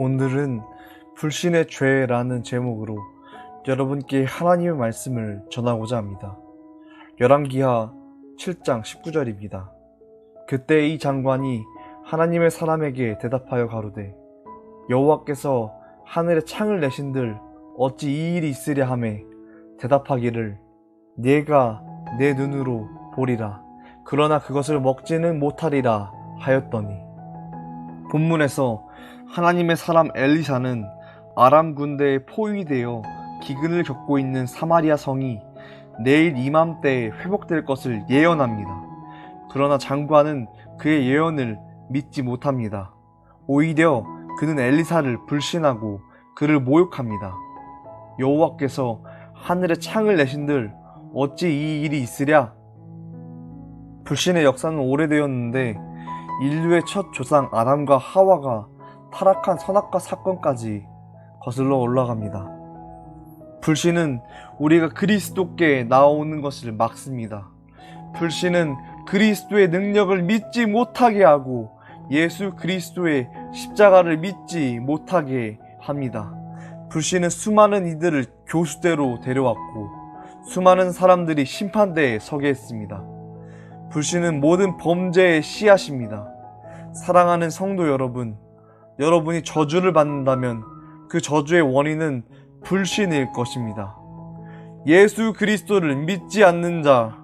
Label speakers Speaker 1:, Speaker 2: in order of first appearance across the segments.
Speaker 1: 오늘은 불신의 죄라는 제목으로 여러분께 하나님의 말씀을 전하고자 합니다. 열왕기하 7장 19절입니다. 그때 이 장관이 하나님의 사람에게 대답하여 가로되 여호와께서 하늘에 창을 내신들 어찌 이 일이 있으랴 하매 대답하기를 내가 내 눈으로 보리라 그러나 그것을 먹지는 못하리라 하였더니 본문에서 하나님의 사람 엘리사는 아람 군대에 포위되어 기근을 겪고 있는 사마리아 성이 내일 이맘때에 회복될 것을 예언합니다. 그러나 장관은 그의 예언을 믿지 못합니다. 오히려 그는 엘리사를 불신하고 그를 모욕합니다. 여호와께서 하늘에 창을 내신들 어찌 이 일이 있으랴? 불신의 역사는 오래되었는데 인류의 첫 조상 아담과 하와가 타락한 선악과 사건까지 거슬러 올라갑니다. 불신은 우리가 그리스도께 나오는 것을 막습니다. 불신은 그리스도의 능력을 믿지 못하게 하고 예수 그리스도의 십자가를 믿지 못하게 합니다. 불신은 수많은 이들을 교수대로 데려왔고 수많은 사람들이 심판대에 서게 했습니다. 불신은 모든 범죄의 씨앗입니다. 사랑하는 성도 여러분, 여러분이 저주를 받는다면 그 저주의 원인은 불신일 것입니다. 예수 그리스도를 믿지 않는 자,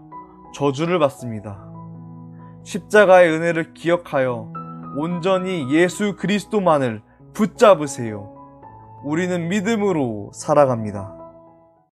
Speaker 1: 저주를 받습니다. 십자가의 은혜를 기억하여 온전히 예수 그리스도만을 붙잡으세요. 우리는 믿음으로 살아갑니다.